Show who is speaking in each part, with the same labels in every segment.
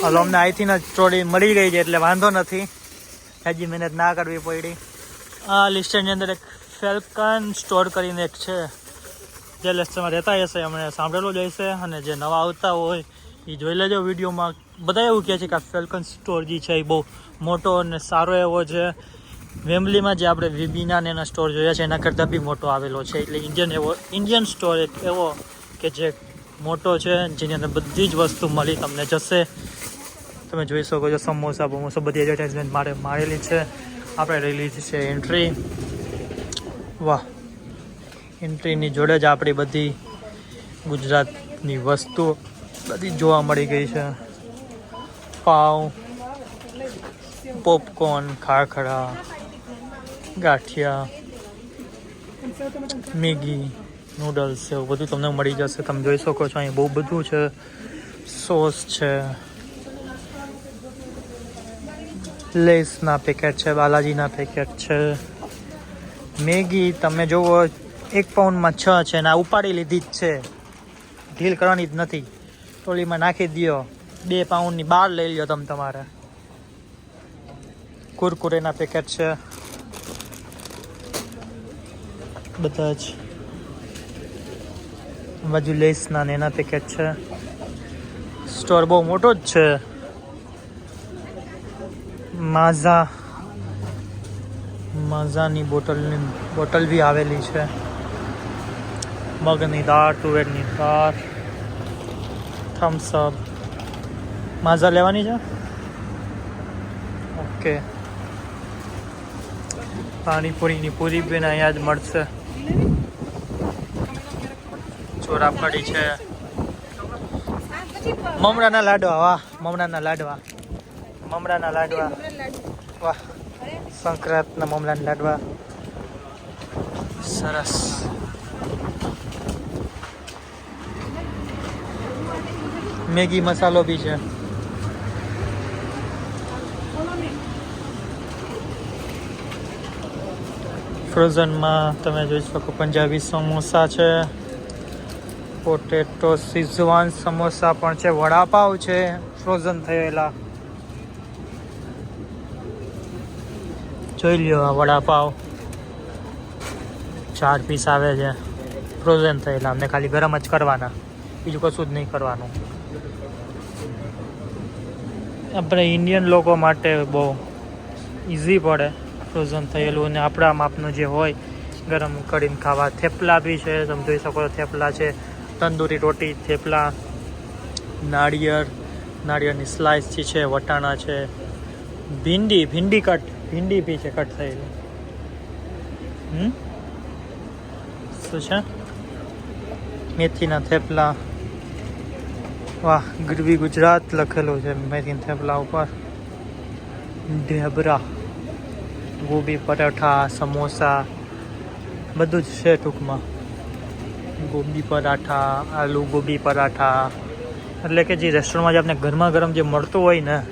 Speaker 1: Hello અમને અહીંથી જ મળી ગઈ છે એટલે વાંધો નથી. હજી મહેનત ના કરવી પડી. આ લિસ્ટની અંદર એક ફેલ્કન સ્ટોર કરીને એક છે. જે લિસ્ટમાં રહેતા હશે અમને સાંભળેલું જ હશે અને જે નવા આવતા હોય એ જોઈ લેજો વિડીયોમાં. બધા એવું કહે છે કે આ ફેલ્કન સ્ટોર જે છે એ બહુ મોટો અને સારો એવો છે. વેમ્બલીમાં જે આપણે વિબીના ને એના સ્ટોર જોયા છે, એના કરતાં બી મોટો આવેલો છે. એટલે ઇન્ડિયન એવો, ઇન્ડિયન સ્ટોર એક એવો કે જે મોટો છે, જેની અંદર બધી જ વસ્તુ મળી તમને જશે. તમે જોઈ શકો છો સમોસા બમોસા બધી એડવર્ટાઇઝમેન્ટ મારે મારેલી છે. આપણે રહેલી છે એન્ટ્રી વાહ. એન્ટ્રીની જોડે જ આપણી બધી ગુજરાતની વસ્તુ બધી જોવા મળી ગઈ છે. Pav popcorn khakhra, gathiya, Maggi noodles એવું બધું તમને મળી જશે. તમે જોઈ શકો છો અહીં બહુ બધું છે. સોસ છે. લેસના પેકેટ છે, બાલાજીના પેકેટ છે. મેગી તમે જુઓ એક પાઉન્ડમાં છ છે ને આ ઉપાડી લીધી જ છે. ઢીલ કરવાની જ નથી. ટોલીમાં નાખી દ્યો. બે પાઉન્ડની બહાર લઈ લ્યો તમે તમારે. કુરકુરેના પેકેટ છે. બધા જ. બાજુ લેસના ને એના પેકેટ છે. સ્ટોર બહુ મોટો જ છે. માઝા, માઝાની બોટલની, બોટલ બી આવેલી છે. મગની દાળ, તુવેરની દાળ થમ્સઅપ માઝા લેવાની છે? ઓકે. પાણીપુરીની પૂરી બેન અહીંયા જ મળશે. ચોરાફળી છે. મમરાના લાડવા, વાહ, મમરાના લાડવા. મમરાના લાડવા. વાહ, સંક્રાંતના મમરાના લાડવા. સરસ. મેગી મસાલો બી છે. ફ્રોઝનમાં તમે જોઈ શકો પંજાબી સમોસા છે. પોટેટો સિઝવાન સમોસા પણ છે. વડાપાવ છે. ફ્રોઝન થયેલા. જોઈ લ્યો આ વડાપાવ. ચાર પીસ આવે છે. ફ્રોઝન થયેલા. અમને ખાલી ગરમ જ કરવાના. બીજું કશું જ નહીં કરવાનું. આપણે ઇન્ડિયન લોકો માટે બહુ ઇઝી પડે ફ્રોઝન થયેલું અને આપણા માપનું જે હોય, ગરમ કરીને ખાવા. થેપલા બી છે, તમે જોઈ શકો થેપલા છે. તંદૂરી રોટી, થેપલા, નાળિયેર. નાળિયેરની સ્લાઇસ છે, વટાણા છે. ભીંડી ભીંડી કટ. ભીંડી બી છે કટ થયેલી. હમ? શું છે? મેથીના થેપલા. વાહ, ગરવી ગુજરાત લખેલું છે, મેથીના થેપલા ઉપર. ઢેબરા, ગોબી પરાઠા, સમોસા, બધું જ છે ટૂંકમાં. ગોબી પરાઠા, આલુ ગોબી પરાઠા. એટલે કે જે રેસ્ટોરન્ટમાં જે આપણે ગરમા ગરમ જે મળતું હોય ને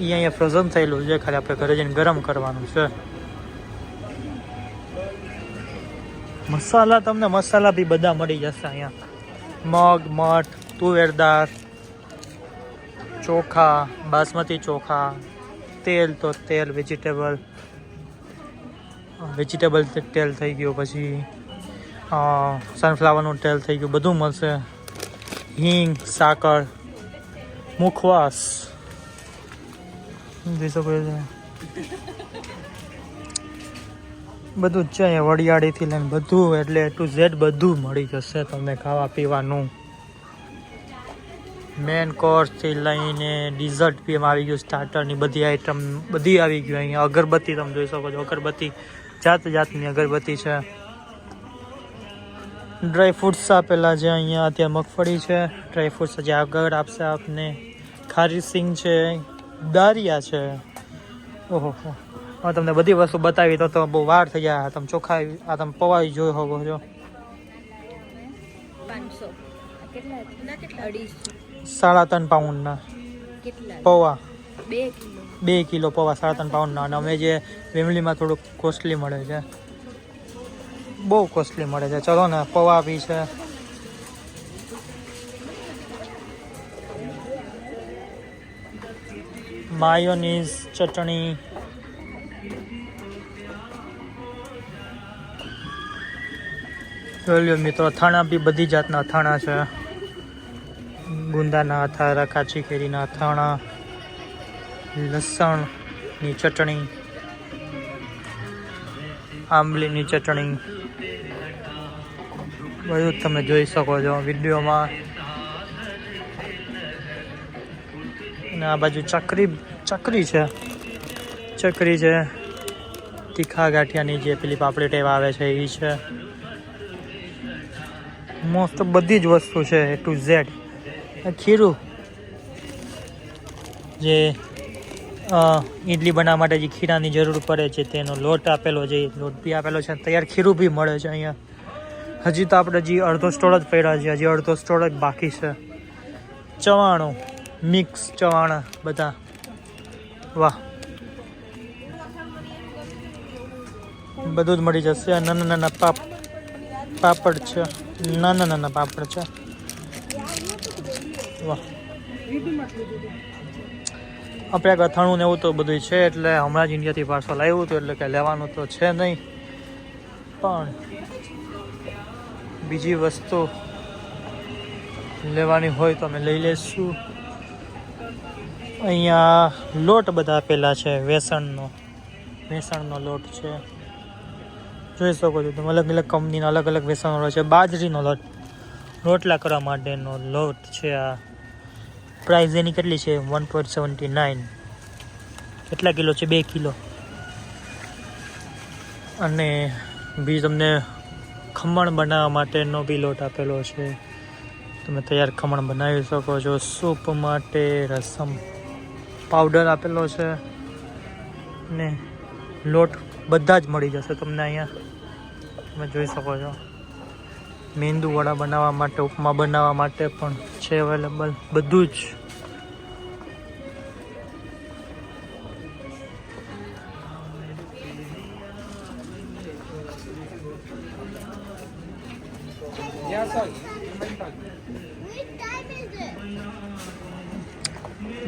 Speaker 1: એ અહીંયા ફ્રોઝન થયેલું છે, ખાલી આપણે ઘરે જઈને ગરમ કરવાનું છે. મસાલા, તમને મસાલા બી બધા મળી જશે અહીંયા. મગ, મઠ, તુવેર દાળ, ચોખા, બાસમતી ચોખા, તેલ તો તેલ વેજીટેબલ વેજીટેબલ તેલ થઈ ગયું, પછી સનફ્લાવરનું તેલ થઈ ગયું, બધું મળશે. હિંગ, સાકર, મુખવાસ. જોઈ શકો બધું જ છે વડિયાળીથી લઈને બધું, એટલે ટુ ઝેડ બધું મળી જશે તમને ખાવા પીવાનું. મેન કોર્સથી લઈને ડિઝર્ટ બી આવી ગયું સ્ટાર્ટરની બધી આઈટમ બધી આવી ગયું અહીંયા. અગરબત્તી તમે જોઈ શકો છો, અગરબત્તી જાત જાતની અગરબત્તી છે. ડ્રાય ફ્રૂટ્સ આપેલા છે અહીંયા અત્યારે મગફળી છે. ડ્રાય ફ્રૂટ્સ જે આગળ આપશે આપને. ખારી સિંગ છે. દારિયા છે. ઓહો હવે તમને બધી વસ્તુ બતાવી તો તો બહુ વાર થઈ ગયા. તમે ચોખા આ તમે પવાઈ જોઈ હોવો છો સાડા ત્રણ પાઉન્ડના. પૌવા.
Speaker 2: બે કિલો.
Speaker 1: પૌવા સાડા ત્રણ પાઉન્ડના. અને અમે જે વેમલીમાં થોડુંક કોસ્ટલી મળે છે. બહુ કોસ્ટલી મળે છે. ચલો ને પૌવા બી છે. માયોનીઝ, ચટણી. જોઈ મિત્રો, અથાણા બી બધી જાતના અથાણા છે. ગુંદાના અથાણા કાચી કેરીના અથાણા, લસણની ચટણી, આંબલીની ચટણી. બધું તમે જોઈ શકો છો વિડીયોમાં. અને આ બાજુ ચકરી ચકરી છે. ચકરી છે. તીખા ગાંઠિયાની જે પેલી પાપડી ટેવ આવે છે એ છે. મોસ્ટ બધી જ વસ્તુ છે એ ટુ ઝેડ ખીરું. જે ઈડલી બનાવવા માટે જે ખીરાની જરૂર પડે છે તેનો લોટ આપેલો છે, લોટ બી આપેલો છે તૈયાર ખીરું બી મળે છે અહીંયા. હજી તો આપણે હજી અડધો સ્ટોર જ પડ્યા છે, હજી અડધો સ્ટોર જ બાકી છે. ચવાણું. મિક્સ ચવાણા બધા. વાહ. બધું જ મળી જશે. આ નાના નાના પાપ, પાપડ છે. નાના નાના પાપડ છે. વાહ. આપણે અથાણું ને એવું તો બધું છે, એટલે હમણાં જ ઇન્ડિયાથી પાર્સલ આવ્યું હતું, એટલે કે લેવાનું તો છે નહીં. પણ બીજી વસ્તુ લેવાની હોય તો અમે લઈ લઈશું. અહીંયા લોટ બધા આપેલા છે, વેસણનો. વેસણનો લોટ છે. જોઈ શકો છો તમે અલગ અલગ કંપનીના અલગ અલગ વેસણનો લોટ છે, બાજરીનો લોટ. રોટલા કરવા માટેનો લોટ છે આ. પ્રાઇસ એની કેટલી છે? One point seventy nine. કેટલા કિલો છે? બે કિલો. અને બી તમને ખમણ બનાવવા માટેનો બી લોટ આપેલો છે. તમે તૈયાર ખમણ બનાવી શકો છો. સૂપ માટે રસમ પાવડર આપેલો છે ને લોટ બધા જ મળી જશે તમને અહીંયા. તમે જોઈ શકો છો. મેંદુ વડા બનાવવા માટે, ઉપમા બનાવવા માટે પણ છે અવેલેબલ બધું જ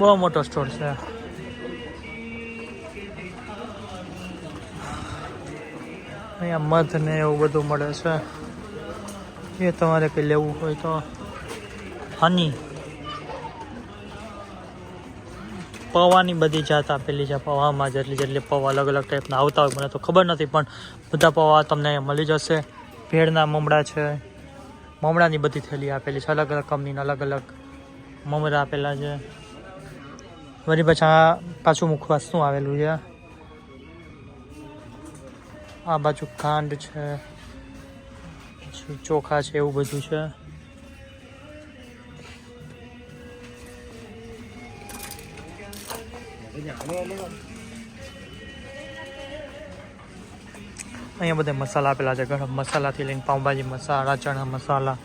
Speaker 1: બહુ મોટો સ્ટોર છે. અહીંયા મધ ને એવું બધું મળે છે. એ તમારે કંઈ લેવું હોય તો. હની. પૌવાની બધી જાત આપેલી છે. પૌવામાં જેટલી જેટલી પૌવા અલગ અલગ ટાઈપના આવતા હોય, મને તો ખબર નથી, પણ બધા પૌવા તમને મળી જશે. ભેળના મમડા છે. મમડાની બધી થેલી આપેલી છે. અલગ અલગ કંપનીના અલગ અલગ મમરા આપેલા છે. વળી પાછા પાછું મુખવાસ શું આવેલું છે? આ બાજુ ખાંડ છે, પછી ચોખા છે, એવું બધું છે. અહીંયા બધા મસાલા આપેલા છે, ગરમ મસાલાથી લઈને પાઉંભાજી મસાલા, ચણા મસાલા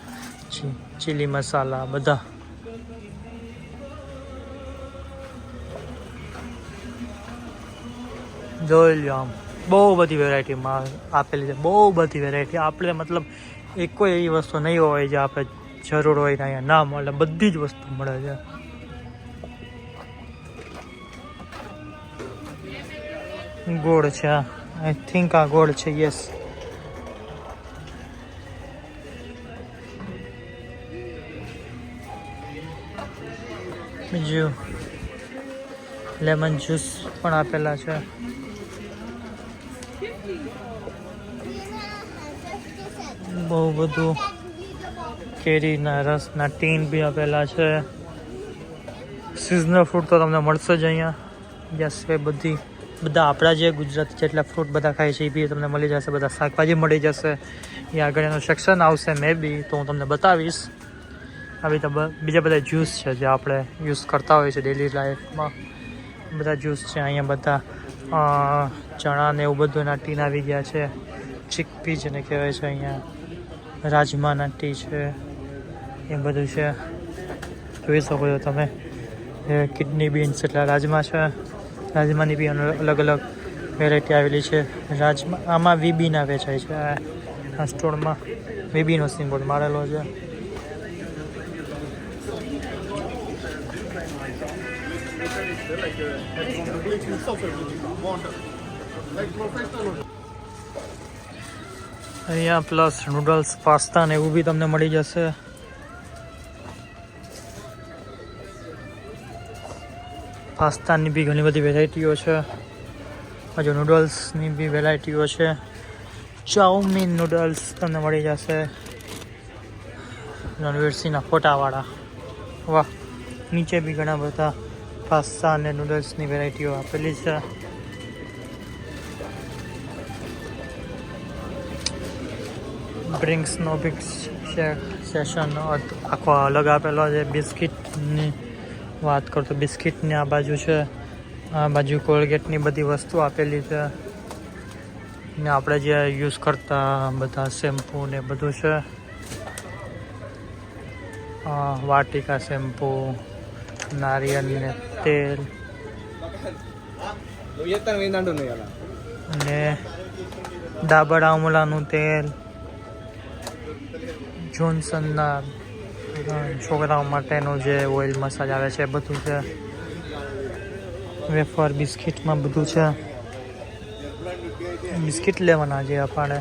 Speaker 1: ચીલી મસાલા, બધા. જોઈ લ્યો આમ. બહુ બધી વેરાયટીમાં આપેલી છે. બહુ બધી વેરાયટી આપણે મતલબ એક કોઈ એવી વસ્તુ નહીં હોય જે આપણે જરૂર હોય ને અહીંયા ના મળે. બધી જ વસ્તુ મળે છે. ગોળ છે આઈ થિંક આ ગોળ છે યસ બીજું. લેમન જ્યુસ પણ આપેલા છે. બહુ બધું કેરીના રસના ટીન બી આપેલા છે. સિઝનલ ફ્રૂટ તો તમને મળશે જ અહીંયા. જ્યાં એ બધી, બધા આપણા જે ગુજરાત જેટલા ફ્રૂટ બધા ખાય છે, એ બી તમને મળી જશે, બધા શાકભાજી મળી જશે. એ આગળ એનું સેક્શન આવશે મે બી, તો હું તમને બતાવીશ. આવી તો બીજા બધા જ્યુસ છે જે આપણે યુઝ કરતા હોઈએ છીએ ડેલી લાઈફમાં બધા જ્યુસ છે, અહીંયા બધા ચણા ને એવું બધું એના ટીન આવી ગયા છે. ચીકપી જેને કહેવાય છે અહીંયા. રાજમાના ટી છે, એ બધું છે. જોઈ શકો છો તમે. કિડની બીન્સ એટલે રાજમા છે. રાજમાની બી અલગ અલગ વેરાયટી આવેલી છે. રાજમા આમાં વીબીના વેચાય છે. આ- સ્ટોરમાં વીબીનો સિમ્બોલ મારેલો છે. અહીંયા પ્લસ નૂડલ્સ પાસ્તા ને એવું બી તમને મળી જશે. પાસ્તાની બી ઘણી બધી વેરાયટીઓ છે. હજુ નૂડલ્સની બી વેરાયટીઓ છે. ચાઉમીન નૂડલ્સ તમને મળી જશે. રણવીરસિંહના ફોટાવાળા. વાહ, નીચે બી ઘણા બધા પાસ્તા અને નૂડલ્સની વેરાયટીઓ આપેલી છે. ડ્રિંક્સનો બિગ સેશન આખો અલગ આપેલો છે. બિસ્કિટની વાત કરું તો બિસ્કિટની આ બાજુ છે. આ બાજુ કોલગેટની બધી વસ્તુ આપેલી છે. ને આપણે જે યુઝ કરતા બધા શેમ્પૂ ને બધું છે. વાટિકા શેમ્પૂ નારિયેળ ને તેલ. અને ડાબર આમલાનું તેલ. જોન્સનના છોકરાઓ માટેનું જે ઓઇલ મસાજ આવે છે, બધું છે. વેફર, બિસ્કિટમાં બધું છે. બિસ્કિટ લેવાના છે આપણે.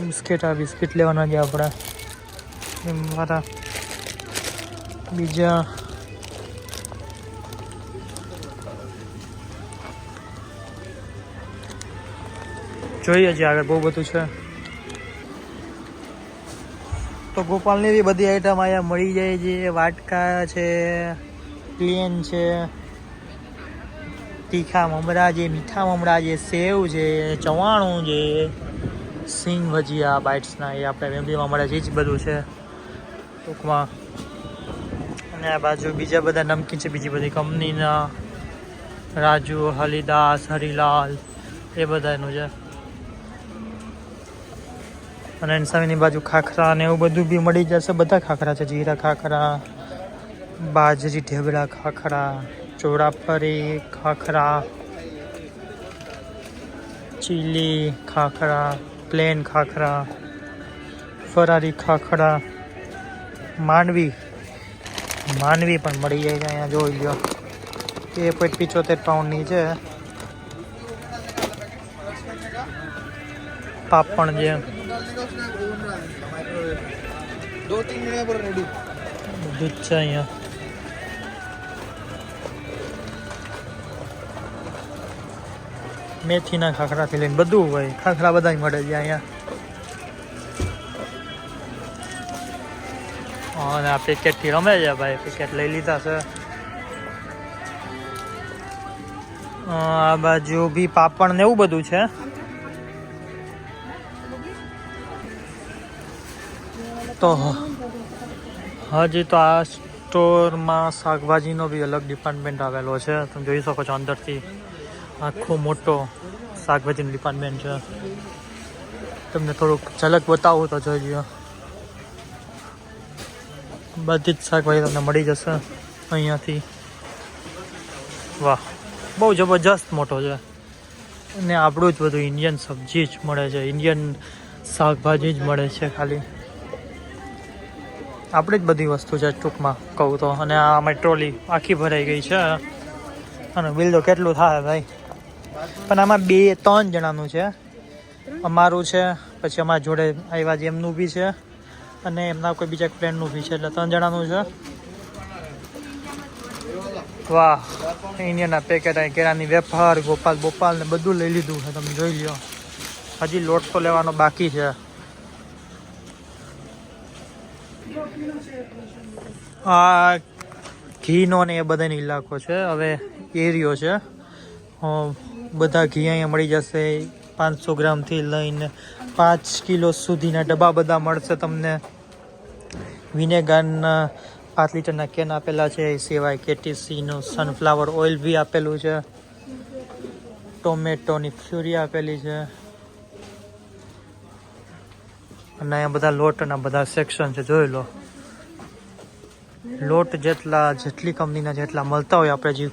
Speaker 1: બિસ્કિટ, આ બિસ્કિટ લેવાના છે આપણે. મારા બીજા જોઈએ છે આગળ બહુ બધું છે. તો ગોપાલની બી બધી આઈટમ અહીંયા મળી જાય છે, વાટકા છે પ્લેન છે, તીખા મમરા છે, મીઠા મમરા છે, સેવ છે, ચવાણું છે, સિંગ ભજીયા બાઇટ્સના એ આપણે વેમ્બલીમાં મળે છે જ બધું છે, ટૂંકમાં. અને આ બાજુ બીજા બધા નમકીન છે, બીજી બધી કંપનીના, રાજુ હલિદાસ હરિલાલ, એ બધાનું છે. અને એની સામેની બાજુ ખાખરા ને એવું બધું બી મળી જશે. બધા ખાખરા છે. જીરા ખાખરા, બાજરી ઢેબડા ખાખરા ચોરાફરી ખાખરા, ચીલી ખાખરા, પ્લેન ખાખરા, ફરારી ખાખરા, માંડવી માંડવી પણ મળી જાય છે અહીંયા, જોઈ લ્યો. એ પોઈન્ટ પિચોતેર પાઉન્ડની છે. પાપણ જે
Speaker 3: दो तीन मिनट पर रेडी
Speaker 1: બધું જ છે અહીંયા મેથીના ખાખરાથી લઈને બધું હોય ખાખરા બધા મળે છે અહીંયા અને આ પેકેટથી રમે છે ભાઈ પેકેટ લઈ લીધા છે અ, આ બાજુ બી પાપડ ને એવું બધું છે તો હજી તો આ સ્ટોરમાં શાકભાજીનો બી અલગ ડિપાર્ટમેન્ટ આવેલો છે. તમે જોઈ શકો છો અંદરથી આખો મોટો શાકભાજીનું ડિપાર્ટમેન્ટ છે. તમને થોડુંક ઝલક બતાવું તો જોઈ લો. બધી જ શાકભાજી તમને મળી જશે અહીંયાથી. વાહ, બહુ જબરજસ્ત મોટો છે. અને આપણું જ બધું ઇન્ડિયન સબ્જી જ મળે છે. ઇન્ડિયન શાકભાજી જ મળે છે ખાલી. આપણી જ બધી વસ્તુ છે ટૂંકમાં કહું તો. અને આ અમારી ટ્રોલી આખી ભરાઈ ગઈ છે. અને બિલ તો કેટલું થાય ભાઈ? પણ આમાં બે, ત્રણ જણાનું છે. અમારું છે, પછી અમારા જોડે આવ્યા જે એમનું બી છે. અને એમના કોઈ બીજા ફ્રેન્ડનું બી છે, એટલે ત્રણ જણાનું છે. વાહ ઇન્ડિયનના પેકેટ અહીં કેરાની વેફર, ગોપાલ બોપાલ ને બધું લઈ લીધું છે, તમે જોઈ લ્યો. હજી લોટ તો લેવાનો બાકી છે. આ ઘીનો ને એ બધાનો ઇલાકો છે. હવે એરિયો છે. બધા ઘી અહીંયા મળી જશે. પાંચસો ગ્રામથી લઈને પાંચ કિલો સુધીના ડબ્બા બધા મળશે તમને. વિનેગારના પાંચ લીટરના કેન આપેલા છે. એ સિવાય કેટીસીનું સનફ્લાવર ઓઇલ બી આપેલું છે. ટોમેટોની ફ્યુરી આપેલી છે. અને અહીંયા બધા લોટના બધા સેક્શન છે, જોઈ લો. લોટ જેટલા, જેટલી કંપનીના જેટલા મળતા હોય આપણે જે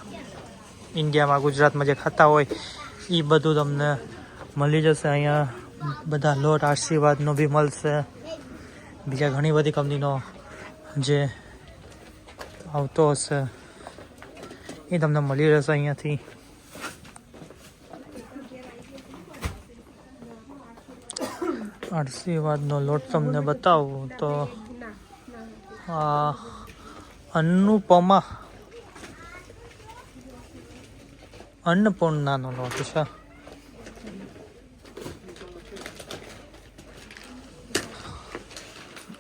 Speaker 1: ઇન્ડિયામાં ગુજરાતમાં જે ખાતા હોય એ બધું તમને મળી જશે. અહીંયા બધા લોટ આશીર્વાદનો બી મળશે. બીજા ઘણી બધી કંપનીનો જે આવતો હશે એ તમને મળી રહેશે અહીંયાથી. આશીર્વાદનો લોટ તમને બતાવું તો આ અન્નુપમા. અન્નપૂર્ણાનો લોટ છે.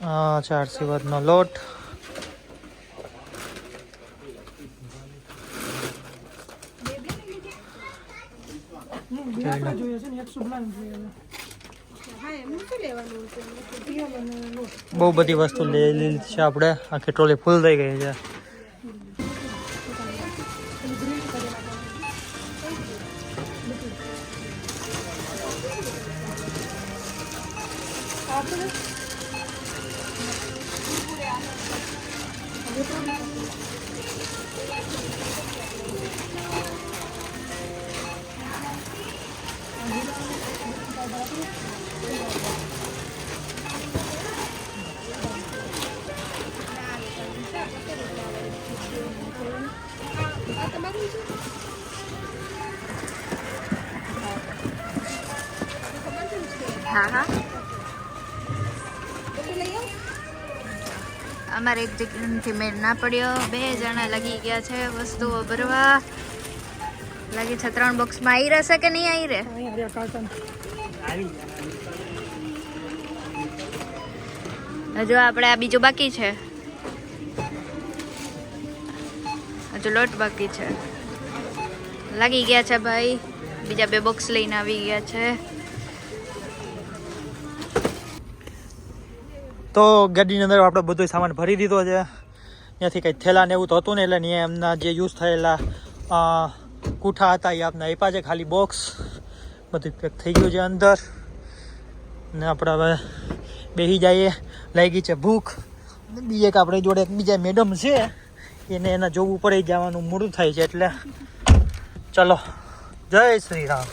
Speaker 1: આ છે આશીર્વાદનો લોટ. બહુ બધી વસ્તુ લઈ લીધી છે આપણે. આખી ટ્રોલી ફૂલ થઈ ગઈ છે.
Speaker 2: હા હા. અમારે એક જગ્યાથી મેળ ના પડ્યો. બે જણા લાગી ગયા છે વસ્તુઓ ભરવા. લાગે છે ત્રણ બોક્સમાં આવી રહેશે કે નહીં આવી રહે હજુ આપણે આ બીજું બાકી છે. હજુ લોટ બાકી છે. લાગી ગયા છે ભાઈ. બીજા બે બોક્સ લઈને આવી ગયા છે.
Speaker 1: તો ગાડીની અંદર આપણે બધો સામાન ભરી દીધો છે. ત્યાંથી કંઈ થેલા ને એવું તો હતું ને એટલે ત્યાં એમના જે યુઝ થયેલા કૂઠા હતા એ આપણે આપ્યા છે ખાલી બોક્સ બધું પેક થઈ ગયું છે અંદર. ને આપણે હવે બેસી જઈએ. લાગી છે ભૂખ. બીજે કે આપણી જોડે એકબીજા મેડમ છે. એને એના જોવું પડે જવાનું મોડું થાય છે એટલે. ચલો જય શ્રી રામ.